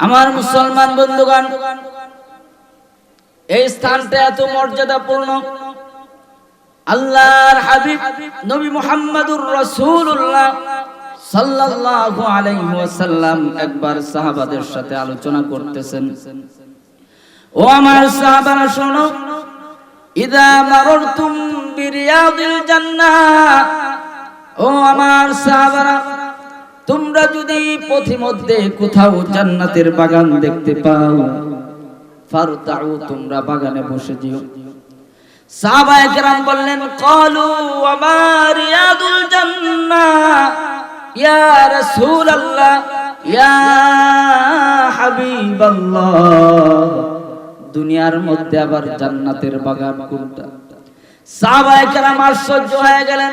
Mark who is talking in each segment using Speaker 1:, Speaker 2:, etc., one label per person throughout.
Speaker 1: আমার মুসলমান বন্ধুগণ, এই স্থানটা এত মর্যাদাপূর্ণ। আল্লাহর হাবিব নবী মুহাম্মদুর রাসূলুল্লাহ সাল্লাল্লাহু আলাইহি ওয়াসাল্লাম একবার সাহাবাদের সাথে আলোচনা করতেছেন। ও আমার সাহাবারা, শোনো, ইদা মাররতুম বিরিয়াদিল জান্নাহ। ও আমার সাহাবারা তোমরা যদি পথিমধ্যে কোথাও জান্নাতের বাগান দেখতে পাও, ফারতাউ, তোমরা বাগানে বসে যেও। বললেন রিয়াদুল জান্নাহ ইয়া রাসূলুল্লাহ, ইয়া হাবিবাল্লাহ, দুনিয়ার মধ্যে আবার জান্নাতের বাগান কোনটা? সাহাবায়ে কেরাম আশ্চর্য হয়ে গেলেন।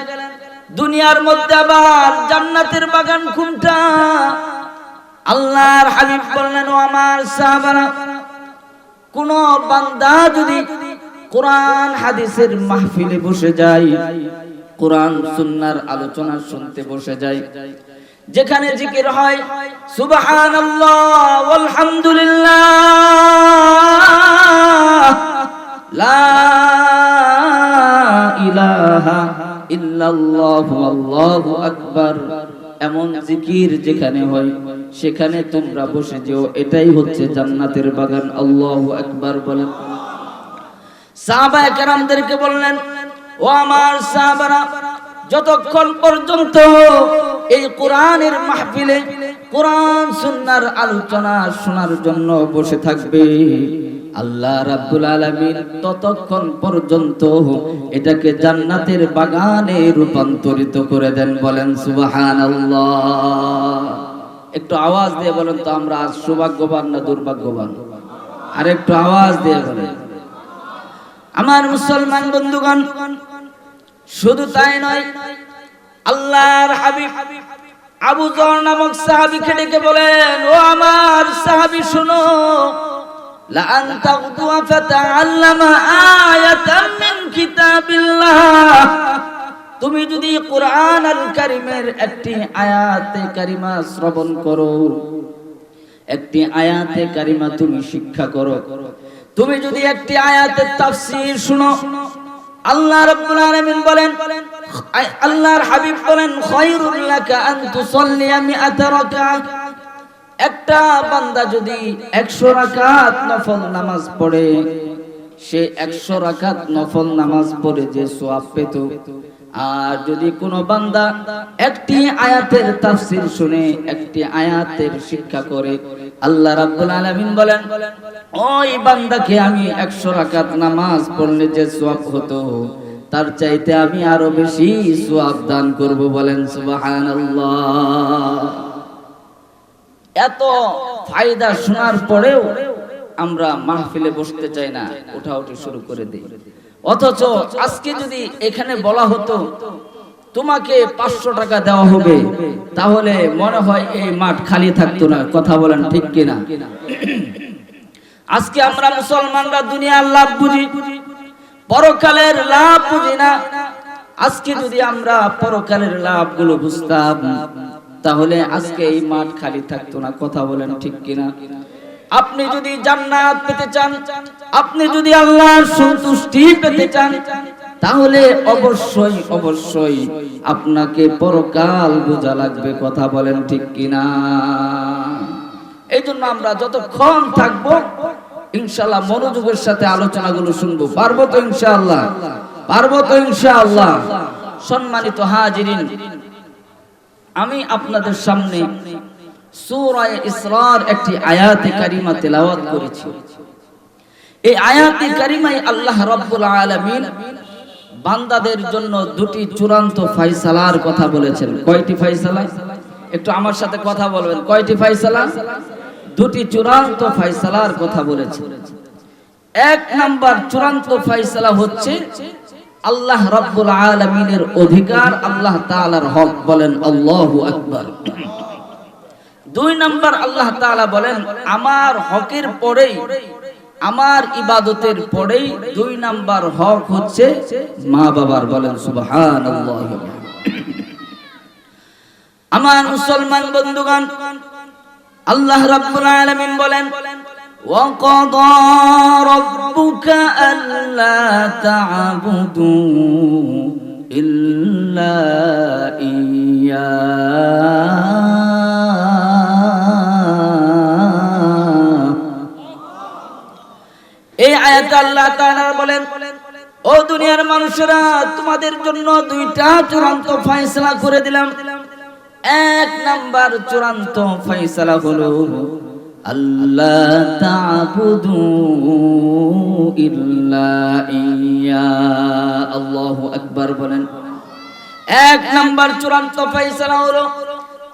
Speaker 1: দুনিয়ার মধ্যে আবার জান্নাতের বাগান কোনটা? আল্লাহর হাবিব বললেন, ও আমার সাহাবারা, কোন বান্দা যদি কোরআন হাদিসের মাহফিলে বসে যায়, কোরআন সুন্নার আলোচনা শুনতে বসে যায়, যেখানে জিকির হয়, সুবহানাল্লাহ, ওয়ালহামদুলিল্লাহ, লা ইলাহা এমন জিকির যেখানে হয়, সেখানে তোমরা বসে যেও। এটাই হচ্ছে জান্নাতের বাগান। বলেন। বললেন, ও আমার সাহাবারা, যতক্ষণ পর্যন্ত এই কোরআনের মাহফিলে কোরআন সুন্নাহর আলোচনা শোনার জন্য বসে থাকবে আল্লাহ রাব্বুল আলামিন ততক্ষণ পর্যন্ত এটাকে জান্নাতের বাগানে রূপান্তরিত করে দেন, বলেন সুবহানাল্লাহ। একটু আওয়াজ দিয়ে বলেন তো, আমরা আজ সৌভাগ্যবান না দুর্ভাগ্যবান? আর একটু আওয়াজ দিয়ে বলেন। আমার মুসলমান বন্ধুগণ, শুধু তাই নয়, আল্লাহর হাবিব আবু জর নামক সাহাবীকে ডেকে বলেন, ও আমার সাহাবী, শুনো لأن تغدو فتعلم آية من كتاب الله তুমি যদি কোরআন আল কারিমের একটি আয়াতে কারিমা শ্রবণ করো একটি আয়াতে কারিমা তুমি শিক্ষা করো তুমি যদি একটি আয়াতের তাফসীর শুনো আল্লাহ রাব্বুল আলামিন বলেন আল্লাহর হাবিব বলেন খায়রুল লাকা আন তুসাল্লি মিআতা রাকাত একটা বান্দা যদি 100 রাকাত নফল নামাজ পড়ে, সে 100 রাকাত নফল নামাজ পড়ে যে সওয়াব পেত। আর যদি কোনো বান্দা একটি আয়াতের তাফসীর শুনে, একটি আয়াতের শিক্ষা করে, আল্লাহ রাব্বুল আলামিন বলেন, ওই বান্দাকে আমি 100 রাকাত নামাজ পড়লে যে সওয়াব হতো, তার চাইতে আমি আরও বেশি সওয়াব দান করব। বলেন, সুবহানাল্লাহ। এত ফায়দা শোনার পরেও আমরা মাহফিলে বসতে চাই না ওঠাউঠি শুরু করে দিই। অথচ আজকে যদি এখানে বলা হতো, তোমাকে পাঁচশো টাকা দেওয়া হবে, তাহলে মনে হয় এই মাঠ খালি থাকতো না, কথা বলেন ঠিক কিনা? আজকে আমরা মুসলমানরা দুনিয়ার লাভ বুঝি, পরকালের লাভ বুঝি না। আজকে যদি আমরা পরকালের লাভগুলো বুঝতাম তাহলে আজকে এই মাঠ খালি থাকতো না, কথা বলেন ঠিক কিনা? আপনি যদি জান্নাত পেতে চান, আপনি যদি আল্লাহর সন্তুষ্টি পেতে চান, তাহলে অবশ্যই অবশ্যই আপনাকে পরকাল বোঝা লাগবে, কথা বলেন ঠিক কিনা? এই জন্য আমরা যতক্ষণ থাকব ইনশাল্লাহ মনোযোগের সাথে আলোচনাগুলো শুনব। পারব তো ইনশাআল্লাহ? পারব তো ইনশাআল্লাহ? সম্মানিত হাজিরিন আমি আপনাদের সামনে সূরায়ে ইসরার একটি আয়াতে কারিমা তেলাওয়াত করেছি। এই আয়াতে কারিমায় আল্লাহ রাব্বুল আলামিন বান্দাদের জন্য দুটি চূড়ান্ত ফয়সালার কথা বলেছেন। কয়টি ফয়সালা? একটু আমার সাথে কথা বলবেন। কয়টি ফয়সালা? দুটি চূড়ান্ত ফয়সালার কথা বলেছেন। এক নাম্বার চূড়ান্ত ফয়সালা হচ্ছে আল্লাহ রাব্বুল আলামিনের অধিকার, আল্লাহ তাআলার হক বলেন আল্লাহু আকবার। দুই নাম্বার আল্লাহ তাআলা বলেন, আমার হকের পরেই, আমার ইবাদতের পরেই দুই নাম্বার হক হচ্ছে মা বাবার বলেন, সুবহানাল্লাহ। আমার মুসলমান বন্ধুগণ, আল্লাহ রাব্বুল আলামিন বলেন وقضى ربك ألا تعبدوا إلا إياه এই আয়াত আল্লাহ তাআলা বলেন ও দুনিয়ার মানুষেরা তোমাদের জন্য দুইটা চূড়ান্ত ফয়সালা করে দিলাম এক নাম্বার চূড়ান্ত ফয়সালা হলো তা'বুদু ইল্লা ইয়া। আল্লাহু আকবার বলেন। এক নাম্বার চূড়ান্ত ফয়সালা হলো,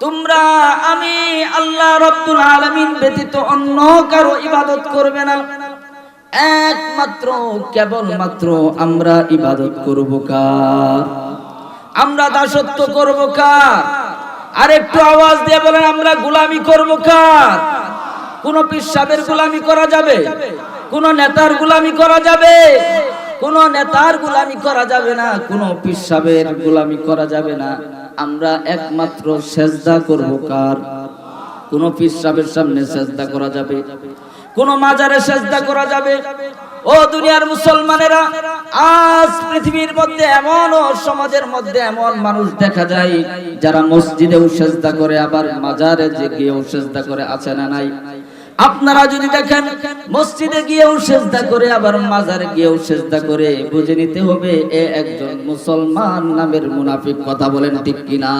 Speaker 1: তোমরা আমি আল্লাহ রব্বুল আলামিন ব্যতীত অন্য কারও ইবাদত করবে না। একমাত্র, কেবলমাত্র আমরা ইবাদত করব কার? আমরা দাসত্ব করব কার? আর একটু আওয়াজ দিয়ে বলেন, আমরা গোলামি করব কার? কোন পিসাবের গোলামি করা যাবে? কোন নেতার গোলামি করা যাবে? কোন নেতার গোলামি করা যাবে না, কোন পিসাবের গোলামি করা যাবে না। আমরা একমাত্র সেজদা করব কার? কোন পিসাবের সামনে সেজদা করা যাবে? কোন মাজারে সেজদা করা যাবে? ও দুনিয়ার মুসলমানেরা, আজ পৃথিবীর মধ্যে এমন ও সমাজের মধ্যে এমন মানুষ দেখা যায়, যারা মসজিদেও সেজদা করে, আবার মাজারে যে গিয়েও সেজদা করে, আছে না নাই? আপনারা যদি দেখেন মসজিদে গিয়েও সেজদা করে, আবার মাজারে গিয়েও সেজদা করে, বুঝে নিতে হবে এ একজন মুসলমান নামের মুনাফিক কথা বলেন ঠিক কিনা?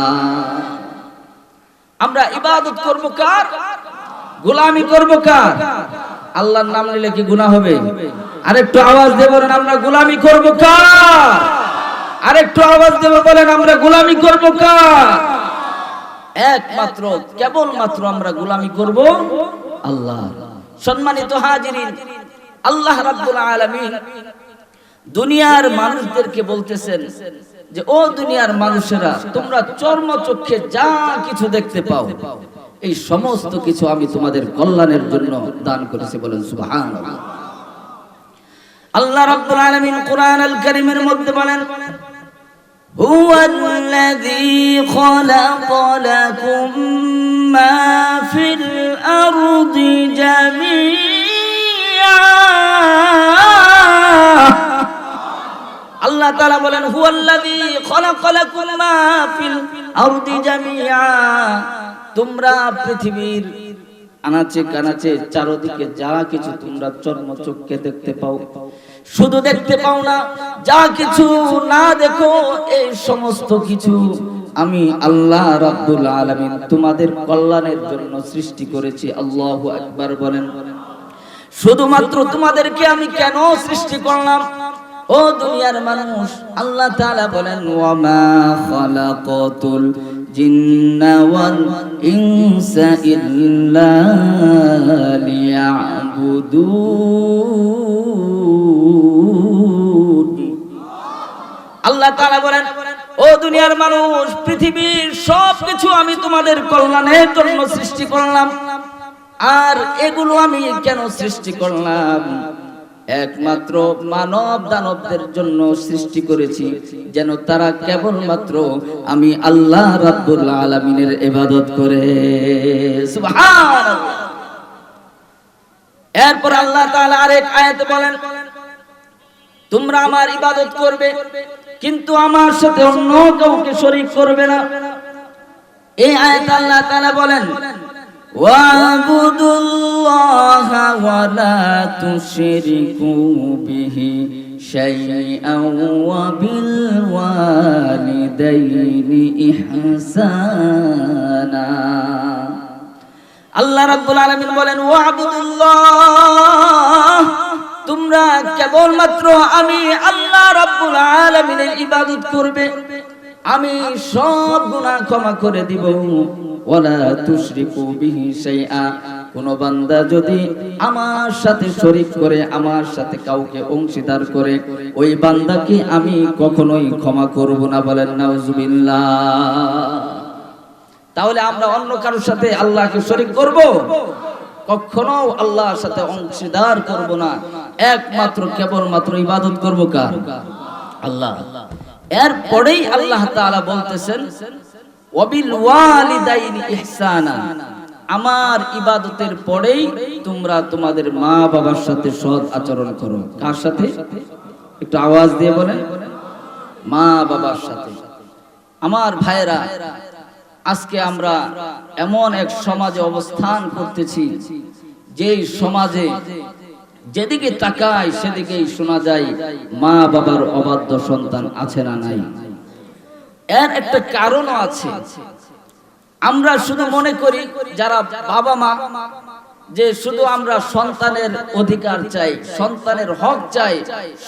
Speaker 1: আমরা ইবাদত করব কার? গোলামি করব কার? আল্লাহর নাম নিলে কি গুনাহ হবে? আরেকটু আওয়াজ দিয়ে বলেন, আমরা গোলামি করব কার? আরেকটু আওয়াজ দেব বলেন, আমরা গোলামি করব কার? একমাত্র, কেবলমাত্র আমরা গোলামি করব আল্লাহ। সম্মানিত হাজিরিন, আল্লাহ রাব্বুল আলামিন দুনিয়ার মানুষদেরকে বলতেছেন যে, ও দুনিয়ার মানুষেরা, তোমরা চর্ম চক্ষে যা কিছু দেখতে পাও, এই সমস্ত কিছু আমি তোমাদের কল্যাণের জন্য দান করেছি বলেন সুবহানাল্লাহ। আল্লাহ রাব্বুল আলামিন কোরআনুল কারীমের মধ্যে বলেন, হুয়াল্লাযী খালাকালাকুম ما في الأرض جميعا আল্লাহ তাআলা বলেন হুয়াল্লাযী খালাকালাকুম মা ফিল আরদি জামিআ তোমরা পৃথিবীর আনাচে কানাচে চারদিকে যা কিছু তোমরা চর্ম চোখকে দেখতে পাও শুধু দেখতে পাও না যা কিছু না দেখো এই সমস্ত কিছু আমি আল্লাহ রাব্বুল আলামিন তোমাদের কল্যাণের জন্য সৃষ্টি করেছি, আল্লাহু আকবার বলেন। শুধুমাত্র তোমাদেরকে আমি কেন সৃষ্টি করলাম? ও দুনিয়ার মানুষ, আল্লাহ তাআলা বলেন ওয়া মা খালাকাতুল জিন্না ওয়াল ইনসা ইল্লা লিয়াবুদুন। আল্লাহ তাআলা বলেন ও দুনিয়ার মানুষ, পৃথিবীর সব কিছু আমি তোমাদের কল্যাণের জন্য সৃষ্টি করলাম। আর এগুলো আমি কেন সৃষ্টি করলাম? একমাত্র মানব দানবদের জন্য সৃষ্টি করেছি, যেন তারা কেবলমাত্র আমি আল্লাহ রাব্বুল আলামিনের ইবাদত করে। সুবহানাল্লাহ। এরপর আল্লাহ তাআলা আরেক আয়াতে বলেন তোমরা আমার ইবাদত করবে কিন্তু আমার সাথে অন্য কাউকে শরীক করবে না এই আয়াত আল্লাহ তাআলা বলেন واعبدوا الله ولا تشركوا به شيئا وبالوالدين إحسانا আল্লাহ রাব্বুল আলামিন বলেন ওয়াবুদুল্লাহ তোমরা কেবলমাত্র আমি আল্লাহ রাব্বুল আলামিনের ইবাদত করবে। আমি সব গুনাহ ক্ষমা করে দিব। ওয়ালা তুশরিকু বিহি শাইআ। কোন বান্দা যদি আমার সাথে শরীক করে, আমার সাথে কাউকে অংশীদার করে, ওই বান্দাকে আমি কখনোই ক্ষমা করব না বলেন, নাউজুবিল্লাহ। তাহলে আমরা অন্য কারোর সাথে আল্লাহকে শরীক করব? কখনো আল্লাহর সাথে অংশীদার করব না। একমাত্র কেবলমাত্র ইবাদত করব কার? আল্লাহ। এরপরেই আল্লাহ তাআলা বলতেছেন, ওয়াবিল ওয়ালিদাইনি ইহসানা। আমার ইবাদতের পরেই তোমরা তোমাদের মা বাবার সাথে সৎ আচরণ করো। কার সাথে? একটু আওয়াজ দিয়ে বলেন। মা বাবার সাথে। আমার ভাইরা আজকে আমরা এমন এক সমাজে অবস্থান করতেছি, যেই সমাজে যেদিকে তাকায় সেদিকেই শোনা যায় মা বাবার অবাধ্য সন্তান আছে না নাই। এর একটা কারণও আছে। আমরা শুধু মনে করি যারা বাবা মা যে শুধু আমরা সন্তানের অধিকার চাই, সন্তানের হক চাই,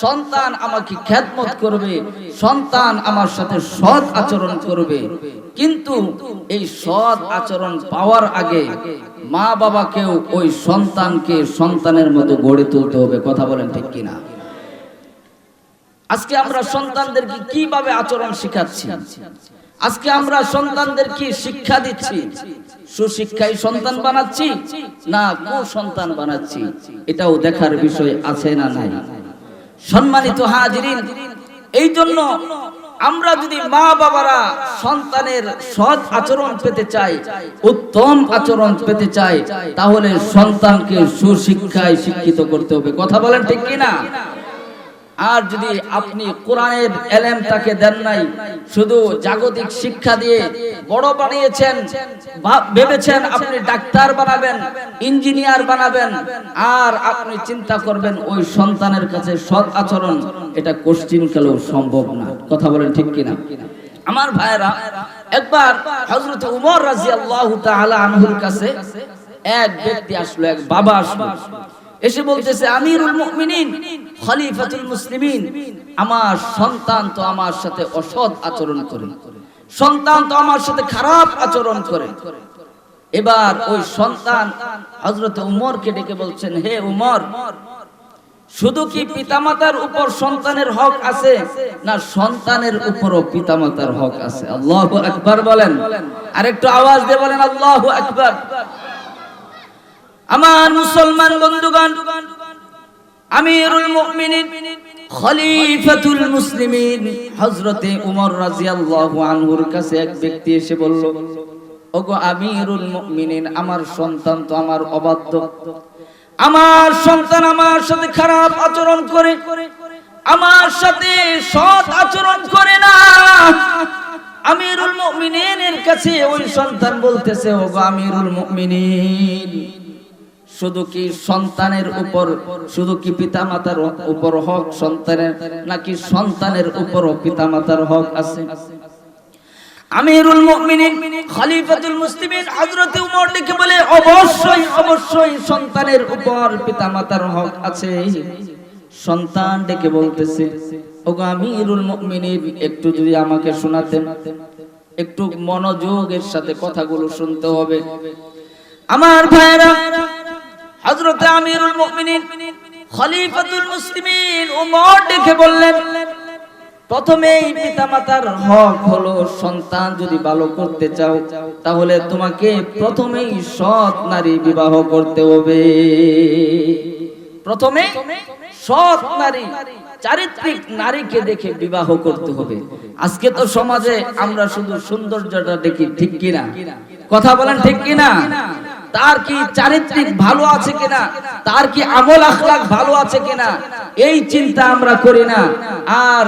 Speaker 1: সন্তান আমাকে খ্যাতমত করবে, সন্তান আমার সাথে সৎ আচরণ করবে। কিন্তু এই সৎ আচরণ পাওয়ার আগে মা বাবাকেও ওই সন্তানকে সন্তানের মতো গড়ে তুলতে হবে, কথা বলেন ঠিক কিনা? আজকে আমরা সন্তানদেরকে কীভাবে আচরণ শিখাচ্ছি? আজকে আমরা সন্তানদের কি শিক্ষা দিচ্ছি? সুশিক্ষায় সন্তান বানাচ্ছি না কুসন্তান বানাচ্ছি? এটাও দেখার বিষয় আছে না নাই? সম্মানিত হাজিরিন এই জন্য আমরা যদি মা বাবারা সন্তানের সৎ আচরণ পেতে চাই, উত্তম আচরণ পেতে চাই, তাহলে সন্তানকে সুশিক্ষায় শিক্ষিত করতে হবে। কথা বলেন ঠিক কিনা? আর যদি আপনি কোরআনের এলেম তাকে দেন নাই, শুধু জাগতিক শিক্ষা দিয়ে বড় বানিয়েছেন ভেবেছেন আপনি ডাক্তার বানাবেন, ইঞ্জিনিয়ার বানাবেন, আর আপনি চিন্তা করবেন ওই সন্তানের কাছে সৎ আচরণ, এটা কোশ্চিন কালেও সম্ভব না। কথা বলেন ঠিক কিনা? আমার ভাইরা একবার হযরত উমর রাদিয়াল্লাহু তাআলা আনহুর কাছে এক ব্যক্তি আসলো, এক বাবা আসলো। এসে বলতেছে, আমিরুল মুমিনিন, খলিফাতুল মুসলিমিন, আমার সন্তান তো আমার সাথে অসৎ আচরণ করে। সন্তান তো আমার সাথে খারাপ আচরণ করে। এবার ওই সন্তান হযরত উমরকে ডেকে বলছেন, হে উমর, শুধু কি পিতামাতার উপর সন্তানের হক আছে, না সন্তানের উপরও পিতামাতার হক আছে? আল্লাহু আকবার বলেন। আর একটু আওয়াজ দিয়ে বলেন, আল্লাহু আকবার। আমার মুসলমান বন্ধুগণ, আমিরুল মুমিনিন, খলিফাতুল মুসলিমিন, হযরতে উমর রাদিয়াল্লাহু আনহুর কাছে এক ব্যক্তি এসে বলল, ওগো আমিরুল মুমিনিন, আমার সন্তান তো আমার অবাধ্য। আমার সন্তান আমার সাথে খারাপ আচরণ করে, আমার সাথে সৎ আচরণ করে না। আমিরুল মুমিনিনের কাছে ওই সন্তান বলতেছে, ওগো আমিরুল মুমিনিন শুধু কি সন্তানের উপর, শুধু কি পিতামাতার উপর হক সন্তানের, নাকি সন্তানের উপর পিতামাতার হক আছে? আমিরুল মুমিনিন খলিফাতুল মুসলিমিন হযরত উমর ডেকে বলে, অবশ্যই অবশ্যই সন্তানের উপর পিতামাতার হক আছে। সন্তান ডেকে বলতেছে, ওগো আমিরুল মুমিনিন, একটু যদি আমাকে শোনাতেন, একটু মনোযোগের সাথে কথাগুলো শুনতে হবে। আমার ভাইরা হযরত আমিরুল মুমিনিন খলিফাতুল মুসলিমিন উমর ডেকে বললেন, প্রথমেই পিতামাতার হক হলো সন্তান যদি ভালো করতে চাও, তাহলে তোমাকে প্রথমেই সৎ নারী বিবাহ করতে হবে। প্রথমে সৎ নারী, চারিত্রিক নারীকে দেখে বিবাহ করতে হবে। আজকে তো সমাজে আমরা শুধু সৌন্দর্যটা দেখি, ঠিক কিনা? কথা বলেন ঠিক কিনা? তার কি চারিত্রিক ভালো আছে কিনা? তার কি আমল আখলাক ভালো আছে কিনা? এই চিন্তা আমরা করি না। আর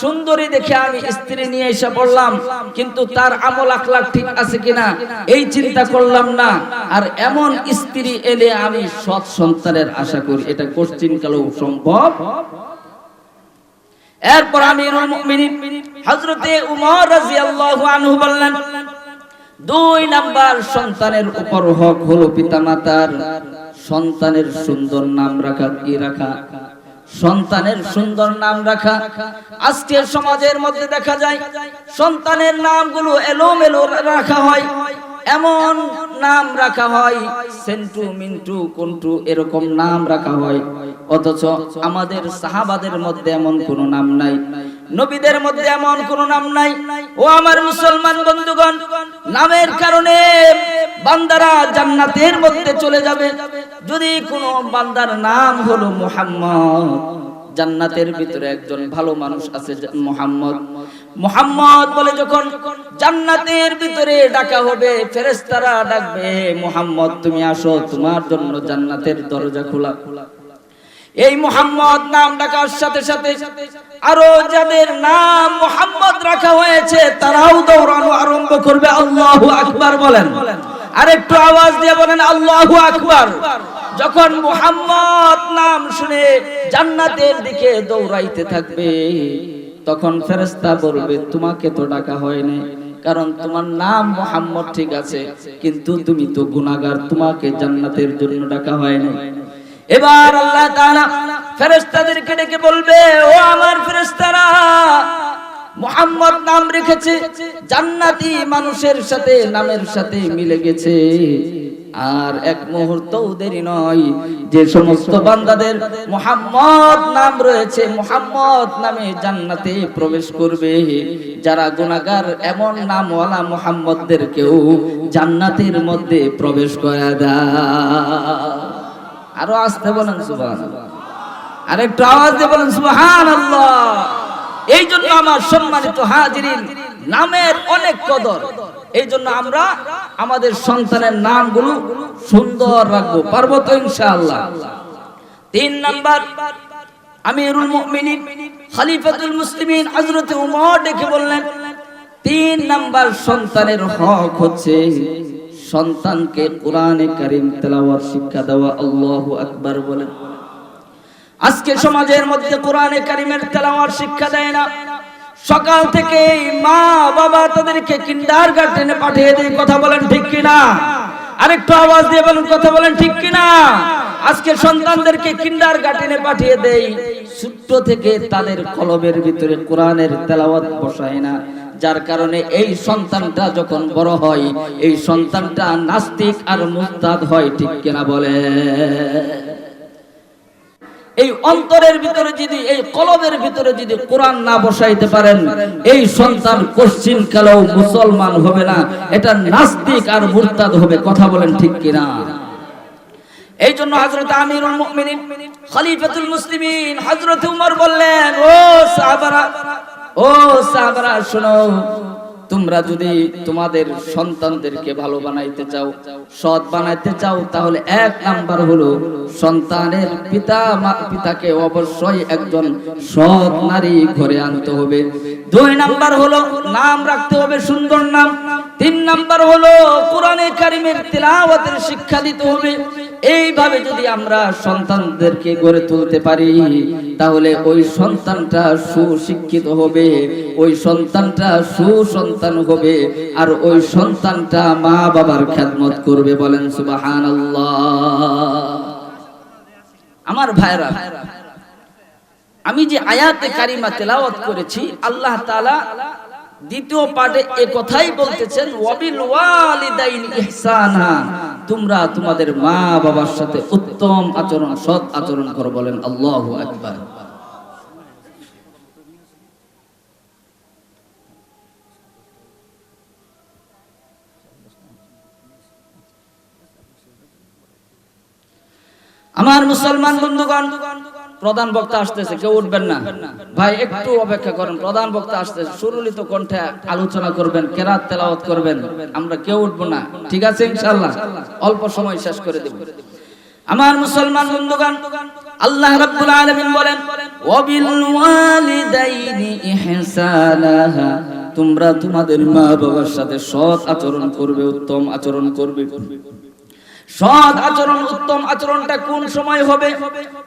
Speaker 1: সুন্দরী দেখে আমি স্ত্রী নিয়ে এসে পড়লাম, কিন্তু তার আমল আখলাক ঠিক আছে কিনা? এই চিন্তা করলাম না। আর এমন স্ত্রী এলে আমি সৎ সন্তানের আশা করি। এটা কোশ্চিন কালেও সম্ভব। এরপর আমি হযরতে উমর রাদিয়াল্লাহু আনহু বললেন দুই নাম্বার সন্তানের উপর হক হলো পিতামাতার। সন্তানের সুন্দর নাম রাখা, কি রাখা? সন্তানের সুন্দর নাম রাখা। আজকের সমাজের মধ্যে দেখা যায়, সন্তানের নামগুলো এলোমেলো রাখা হয়। এমন নাম রাখা হয়, সেন্টু, মিন্টু, কন্টু, এরকম নাম রাখা হয়। অথচ আমাদের সাহাবাদের মধ্যে এমন কোন নাম নাই। নবীদের মধ্যে এমন কোন নাম নাই। ও আমার মুসলমান বন্ধুগণ, নামের কারণে বান্দারা জান্নাতের মধ্যে চলে যাবে। যদি কোনো বান্দার নাম হলো মুহাম্মদ, জান্নাতের ভিতরে একজন ভালো মানুষ আছে মোহাম্মদ। মুহাম্মদ বলে যখন জান্নাতের ভিতরে ডাকা হবে, ফেরেশতারা ডাকবে, মুহাম্মদ, তুমি আসো, তোমার জন্য জান্নাতের দরজা খোলা খোলা। এই মুহাম্মদ নাম ডাকার সাথে সাথে আরও যাদের নাম মুহাম্মদ রাখা হয়েছে, তারাও দৌড়ানো আরম্ভ করবে। আল্লাহু আকবার বলেন। আর একটু আওয়াজ দিয়ে বলেন, আল্লাহু আকবার। যখন মুহাম্মদ নাম শুনে জান্নাতের দিকে দৌড়াইতে থাকবে, তখন ফেরেশতা বলবে, তোমাকে তো ডাকা হয়নি কারণ তোমার নাম মোহাম্মদ ঠিক আছে, কিন্তু তুমি তো গুনাহগার, তোমাকে জান্নাতের জন্য ডাকা হয়নি এবার আল্লাহ তাআলা ফেরেশতাদেরকে ডেকে বলবে, ও আমার ফেরেশতারা, মোহাম্মদ নাম রেখেছে, জান্নাতি মানুষের সাথে নামের সাথে মিলে গেছে। আর এক মুহূর্তও দেরি নয়, যে সমস্ত বান্দাদের মোহাম্মদ নাম রয়েছে, মোহাম্মদ নামে জান্নাতে প্রবেশ করবে। যারা গুনাহগার, এমন নামওয়ালা মোহাম্মদদেরকেও জান্নাতের মধ্যে প্রবেশ করে দেয় আরও আসতে বলেন, সুবহান। আর একটু আওয়াজ দিয়ে বলেন সুবহান আল্লাহ এই জন্য আমার সম্মানিত হাজিরিন, নামের অনেক কদর। এই জন্য আমরা আমাদের সন্তানের নামগুলো সুন্দর রাখব, পারব তো ইনশাআল্লাহ। তিন নাম্বার, আমিরুল মুমিনিন, খলিফাতুল মুসলিমিন, হযরত ওমর ডেকে বললেন, তিন নাম্বার সন্তানের হক হচ্ছে সন্তানকে কোরআনে কারিম তেলাওয়াত শিক্ষা দেওয়া আল্লাহু আকবার বলেন আজকে সমাজের মধ্যে কোরআনে কারিমের তেলাওয়াত শিক্ষা দেয় না। সকাল থেকে মা, বাবা তাদেরকে কিন্ডার গার্ডেনে পাঠিয়ে দিয়ে কথা বলেন ঠিক কিনা? আরেকটু আওয়াজ দিয়ে বলেন, কথা বলেন ঠিক কিনা? আজকে সন্তানদেরকে কিন্ডার গার্ডেনে পাঠিয়ে দেই। ছোট্ট থেকে তাদের কলবের ভিতরে কোরআনের তেলাওয়াত বসায় না। যার কারণে এই সন্তানটা যখন বড় হয়, এই সন্তানটা নাস্তিক আর মুস্তাদ হয়, ঠিক কিনা বলে? এই অন্তরের ভিতরে যদি, এই কলবের ভিতরে যদি কোরআন না বসাইতে পারেন, এই সন্তান কোশ্চিন কালেও মুসলমান হবে না, এটা নাস্তিক আর মুরতাদ হবে, কথা বলেন ঠিক কিনা? এই জন্য হযরত আমিরুল মুমিনিন, খলিফাতুল মুসলিমিন হযরত উমর বললেন, ও সাহাবারা ও সাহাবারা, শোনো, তোমরা যদি তোমাদের সন্তানদেরকে ভালো বানাইতে চাও, সৎ বানাইতে চাও, তাহলে এক নাম্বার হলো সন্তানের পিতা পিতাকে অবশ্যই একজন সৎ নারী ঘরে আনতে হবে। দুই নাম্বার হলো নাম রাখতে হবে সুন্দর নাম। তিন নাম্বার হলো কোরআনে কারিমের তেলাওয়াতের শিক্ষা দিতে হবে। এইভাবে যদি আমরা সন্তানদেরকে গড়ে তুলতে পারি তাহলে ওই সন্তানটা সুশিক্ষিত হবে, ওই সন্তানটা সুসন্তান হবে, আর ওই সন্তানটা মা বাবার খেদমত করবে বলেন সুবহানাল্লাহ। আমার ভাইরা আমি যে আয়াতে কারিমা তেলাওয়াত করেছি, আল্লাহ তালা দ্বিতীয় পাঠে এ কথাই বলতেছেন ওয়াবিল ওয়ালিদাইন ইহসানা। তোমরা তোমাদের মা বাবার সাথে উত্তম আচরণ, সৎ আচরণ করো বলেন আল্লাহ একবার আমার মুসলমান বন্ধুগণ প্রধান বক্তা আসতেছে, কেউ উঠবেন না। ভাই, একটু অপেক্ষা করেন, প্রধান বক্তা আসতেছে, সুরলিত কণ্ঠে আলোচনা করবেন, কেরাত তেলাওয়াত করবেন, আমরা কেউ উঠবো না। ঠিক আছে, ইনশাআল্লাহ? অল্প সময় শেষ করে দেব। আমার মুসলমান বন্ধুগণ, আল্লাহ রাব্বুল আলামিন বলেন, ওয়াবিল ওয়ালিদাইনি ইহসানা তোমরা তোমাদের মা বাবার সাথে সৎ আচরণ করবে, উত্তম আচরণ করবে। সৎ আচরণ উত্তম আচরণটা কোন সময় হবে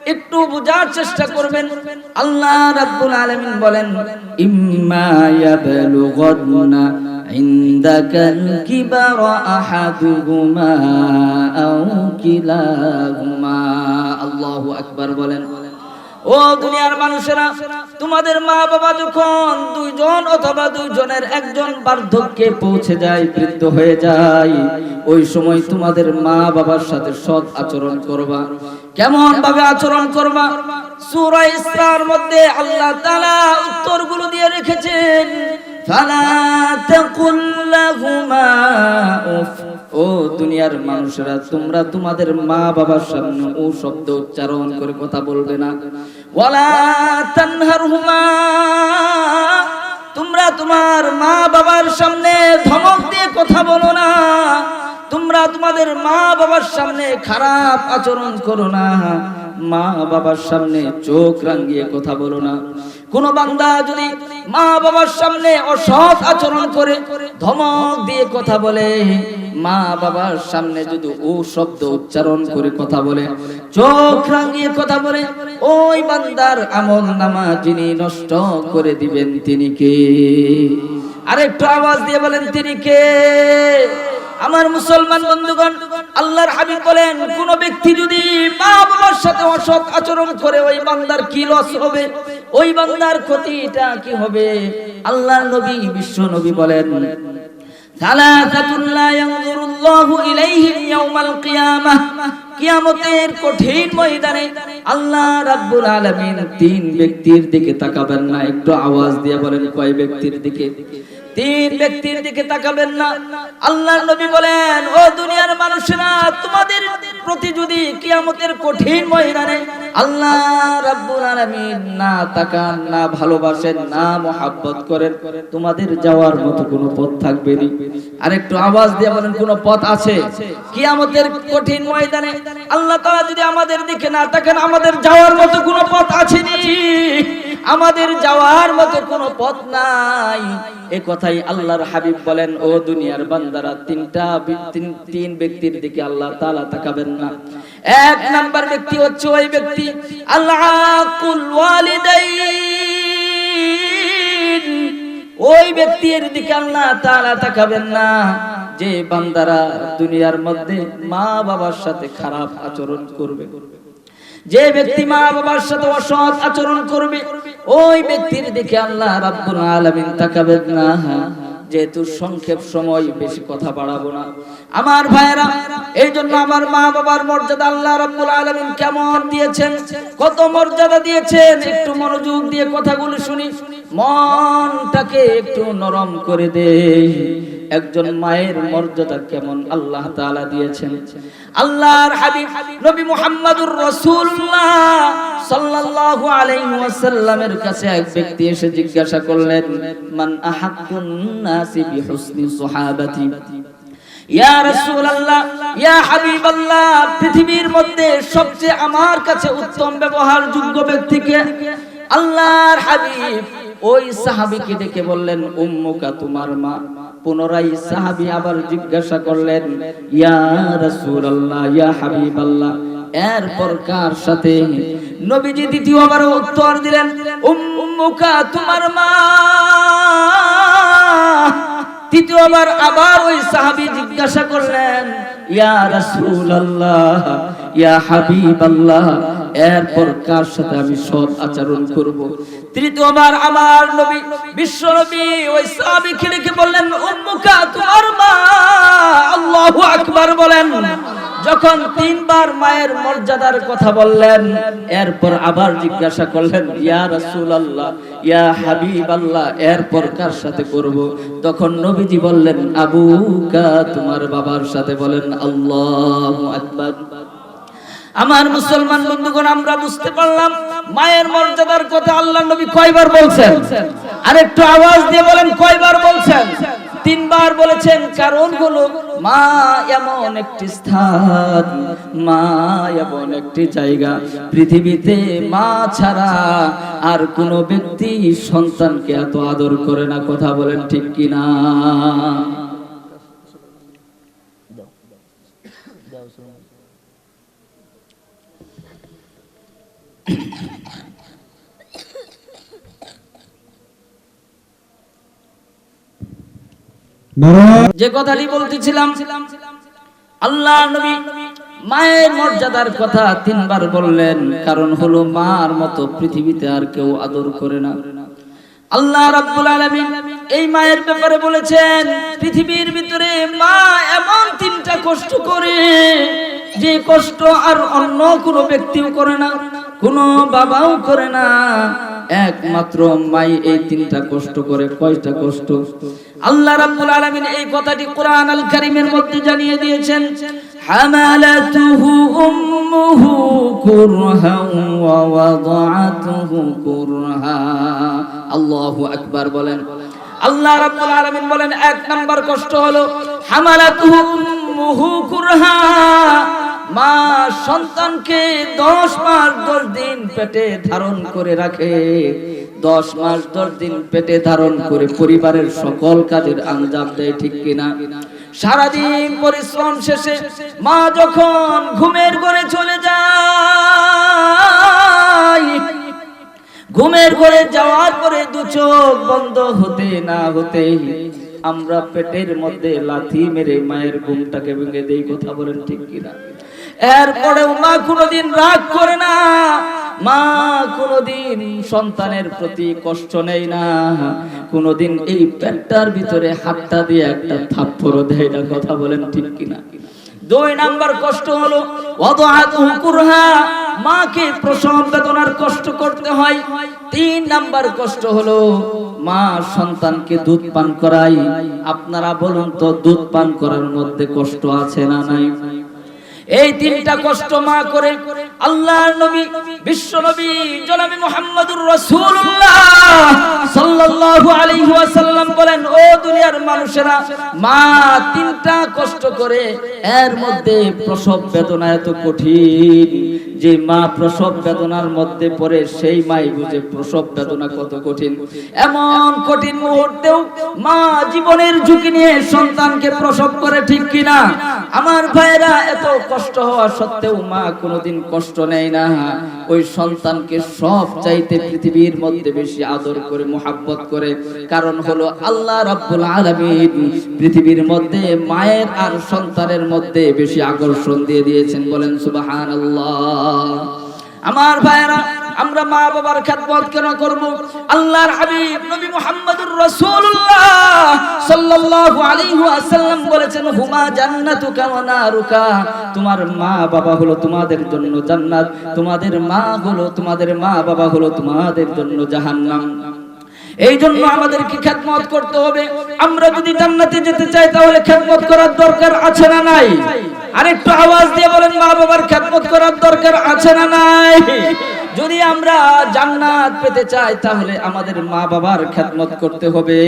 Speaker 1: একটু বোঝার চেষ্টা করবেন আল্লাহ রাব্বুল আলামিন বলেন ইম্মা ইয়াবলুগান্না عندك الكبر أحدهما أو كلاهما الله أكبر বলেন ও দুনিয়ার মানুষেরা, তোমাদের মা বাবা যখন দুইজন অথবা দুইজনের একজন বার্ধক্যে পৌঁছে যায়, বৃদ্ধ হয়ে যায়, ওই সময় তোমাদের মা বাবার সাথে সৎ আচরণ করবা। কেমন ভাবে আচরণ করবা? সূরা ইসরার মধ্যে আল্লাহ তাআলা উত্তরগুলো দিয়ে রেখেছেন, ফালা তাকুল লাহুমা উফ। ও দুনিয়ার মানুষেরা, তোমরা তোমাদের মা বাবার সামনে ও শব্দ উচ্চারণ করে কথা বলবে না। তোমরা তোমার মা বাবার সামনে ধমক দিয়ে কথা বলো না। তোমরা তোমাদের মা বাবার সামনে খারাপ আচরণ করো না। মা বাবার সামনে চোখ রাঙ্গিয়ে কথা বলো না। কোন বান্দা যদি মা বাবার সামনে অসৎ আচরণ করে ধমক দিয়ে কথা বলে, মা বাবার সামনে যদি ও শব্দ উচ্চারণ করে কথা বলে, চোখ রাঙিয়ে কথা বলে, ওই বান্দার আমল নামা যিনি নষ্ট করে দিবেন তিনি কে? আরেকটু আওয়াজ দিয়ে বলেন, তিনি কে? আমার মুসলমান বন্ধুগণ, আল্লাহর হাবিব বলেন, কোন ব্যক্তি যদি মা বাবার সাথে অসৎ আচরণ করে, ওই বান্দার কি লস হবে? ওই বান্দার ক্ষতিটা কি হবে? আল্লাহর নবী, বিশ্ব নবী বলেন আল্লাহ তিন ব্যক্তির দিকে তাকাবেন না, একটু আওয়াজ দিয়ে বলেন, কয় ব্যক্তির দিকে? তিন ব্যক্তির দিকে তাকাবেন না। আল্লাহ নবী বলেন, ও দুনিয়ার মানুষেরা, তোমাদের প্রতি যদি কিয়ামতের কঠিন ময়দানে আল্লাহ রাব্বুল আলামিন না তাকান, না ভালোবাসেন, না মোহাব্বত করেন, তোমাদের যাওয়ার মতো কোনো পথ থাকবে না। আর একটু আওয়াজ দিয়ে বলেন, কোনো পথ আছে? কিয়ামতের কঠিন ময়দানে আল্লাহ তাআলা যদি আমাদের দিকে না তাকান, আমাদের যাওয়ার মতো কোনো পথ আছে নি? আমাদের যাওয়ার মতো কোনো পথ নাই। এ কথাই আল্লাহর হাবিব বলেন, ও দুনিয়ার বান্দারা, তিনটা তিন- ব্যক্তির দিকে আল্লাহ তাআলা তাকাবেন না। এক নাম্বার ব্যক্তি হচ্ছে ওই ব্যক্তি আল্লাহ ওই ব্যক্তির দিকে আল্লাহ তাআলা তাকাবেন না। যে বান্দারা দুনিয়ার মধ্যে মা বাবার সাথে খারাপ আচরণ করবে। যে ব্যক্তি মা বাবার সাথে অসৎ আচরণ করবে, ওই ব্যক্তির দিকে আল্লাহ রাব্বুল আলামিন তাকাবেন না। যেহেতু সংক্ষেপ সময়, বেশি কথা বাড়াবো না। আমার ভাইয়েরা এই জন্য আমার মা বাবার মর্যাদা আল্লাহ রাব্বুল আলামিন কেমন দিয়েছেন? কত মর্যাদা দিয়েছেন? একটু মনোযোগ দিয়ে কথাগুলো শুনি। মনটাকে একটু নরম করে দে একজন মায়ের মর্যাদা কেমন আল্লাহ তাআলা দিয়েছেন? আল্লাহর হাবিব নবী মুহাম্মদুর রাসূলুল্লাহ সাল্লাল্লাহু আলাইহি ওয়াসাল্লামের কাছে এক ব্যক্তি এসে জিজ্ঞাসা করলেন, মান আহাক্কুন নাসি বিহুসনি সুহাবাতি? ইয়া রাসূলুল্লাহ, ইয়া হাবিবাল্লাহ, পৃথিবীর মধ্যে সবচেয়ে আমার কাছে উত্তম ব্যবহারযোগ্য ব্যক্তিকে আল্লাহর হাবিব ওই সাহাবীকে ডেকে বললেন, উম্মুকা, তোমার মা। পুনরায় সাহাবী আবার জিজ্ঞাসা করলেন, ইয়া রাসূলুল্লাহ, ইয়া হাবিবাল্লাহ। এরপর কার সাথে? নবীজি দ্বিতীয়বার উত্তর দিলেন, উম্মুকা, তোমার মা। তৃতীয়বার আবার ওই সাহাবী জিজ্ঞাসা করলেন, ইয়া রাসূলুল্লাহ, ইয়া হাবিবাল্লাহ। এরপর কার সাথে আমি সৎ আচরণ করব? তৃতীয়বার আমার নবী, বিশ্ব নবী ওই সাহাবীকে ডেকে বললেন, উম্মুকা, তোমার মা? আল্লাহু আকবার বলেন। যখন তিনবার মায়ের মর্যাদার কথা বললেন, এরপর আবার জিজ্ঞাসা করলেন, ইয়া রাসূলুল্লাহ, ইয়া হাবিবাল্লাহ, এরপর কার সাথে করব? তখন নবীজি বললেন, আবুকা, তোমার বাবার সাথে বলেন, আল্লাহু আকবার। আমার মুসলমান বন্ধুগণ, আমরা বুঝতে পারলাম মায়ের মর্যাদার কথা আল্লাহ নবী কয়বার বলছেন? আর একটু আওয়াজ দিয়ে বলেন, কয়বার বলছেন? তিনবার বলেছেন, কারণ হলো মা এমন একটি স্থান, মা এমন একটি জায়গা। পৃথিবীতে মা ছাড়া আর কোনো ব্যক্তি সন্তানকে এত আদর করে না, কথা বলেন ঠিক কিনা? যে কথাটি বলতেছিলাম, আল্লাহ নবী মায়ের মর্যাদার কথা তিনবার বললেন, কারণ হলো মার মতো পৃথিবীতে আর কেউ আদর করে না। আল্লাহ রাব্বুল আলামিন এই মায়ের ব্যাপারে বলেছেন, পৃথিবীর ভিতরে মা এমন তিনটা কষ্ট করে, যে কষ্ট আর অন্য কোনো ব্যক্তিও করে না, কোনো বাবাও করে না। একমাত্র মাই এই তিনটা কষ্ট করে কয়টা কষ্ট? আল্লাহ রাব্বুল আলামিন এই কথাটি কোরআন আল কারীমের মধ্যে জানিয়ে দিয়েছেন, হামালাতুহু উম্মুহু কুরহা ওয়া ওয়াদাআতুহু কুরহা। আল্লাহু আকবার বলেন। আল্লাহ রাব্বুল আলামিন বলেন, এক নাম্বার কষ্ট হলো, হামালাতুহু উম্মুহু কুরহা। সন্তানকে দশ মাস দশ দিন পেটে ধারণ করে রাখে। দশ মাস দশ দিন পেটে ধারণ করে পরিবারের সকল কাজের আঞ্জাম দেয়, ঠিক কিনা? সারাদিন পরিশ্রম শেষে মা যখন ঘুমের ঘরে চলে যায়, ঘুমের ঘরে যাওয়ার পরে দু চোখ বন্ধ হতে না হতে আমরা পেটের মধ্যে লাথি মেরে মায়ের ঘুমটাকে ভেঙে দেই, কথা বলেন ঠিক কিনা? এরপরেও মা কোনোদিন রাগ করে না। মা কোনোদিন সন্তানের প্রতি কষ্ট নেই না। কোনোদিন এই পেটটার ভিতরে হাতটা দিয়ে একটা থাপ্পড় দেয় না, কথা বলেন ঠিক কিনা? দুই নাম্বার কষ্ট হলো মাকে প্রসব বেদনার কষ্ট করতে হয়। তিন নাম্বার কষ্ট হলো, মা সন্তানকে দুধ পান করাই আপনারা বলুন তো, দুধ পান করার মধ্যে কষ্ট আছে না নাই? এই তিনটা কষ্ট মা করে আল্লাহর নবী বিশ্ব নবী জনাবি মুহাম্মদুর রাসূলুল্লাহ সাল্লাল্লাহু আলাইহি ওয়াসাল্লাম বলেন, ও দুনিয়ার মানুষেরা, মা তিনটা কষ্ট করে, এর মধ্যে প্রসব বেদনা এত কঠিন। যে মা প্রসব বেদনার মধ্যে পড়ে, সেই মাই বুঝে প্রসব বেদনা কত কঠিন। এমন কঠিন মুহূর্তেও মা জীবনের ঝুঁকি নিয়ে সন্তানকে প্রসব করে ঠিক কিনা? আমার ভাইরা এত কষ্ট হওয়া সত্ত্বেও মা কোনোদিন কষ্ট নেয় না। ওই সন্তানকে সব চাইতে পৃথিবীর মধ্যে বেশি আদর করে, মোহাব্বত করে। কারণ হলো আল্লাহ রাব্বুল আলামিন পৃথিবীর মধ্যে মায়ের আর সন্তানের মধ্যে বেশি আকর্ষণ দিয়ে দিয়েছেন। বলেন সুবাহান আল্লাহ আমার ভাইরা আমরা মা বাবার খেদমত কেন করব? আল্লাহর হাবিব নবী মুহাম্মদুর রাসূলুল্লাহ সাল্লাল্লাহু আলাইহি ওয়াসাল্লাম বলেছেন, হুমা জান্নাতুকা ওয়া নারুকা। তোমার মা বাবা হলো তোমাদের জন্য জান্নাত, তোমাদের মা হলো, তোমাদের মা বাবা হলো তোমাদের জন্য জাহান্নাম। এই জন্য আমাদেরকে খেদমত করতে হবে। আমরা যদি জান্নাতে যেতে চাই, তাহলে খেদমত করার দরকার আছে না নাই? আরেকটু আওয়াজ দিয়ে বলেন মা বাবার খেদমত করার দরকার আছে না নাই? যদি আমরা জান্নাত পেতে চাই, তাহলে আমাদের মা বাবার খেদমত করতে হবে।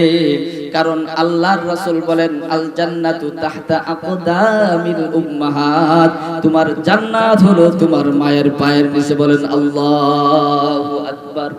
Speaker 1: কারণ আল্লাহর রাসূল বলেন আল জান্নাতু তাহতা আকদামিল উম্মাহাত। তোমার জান্নাত হলো তোমার মায়ের পায়ের নিচে বলেন, আল্লাহু আকবার।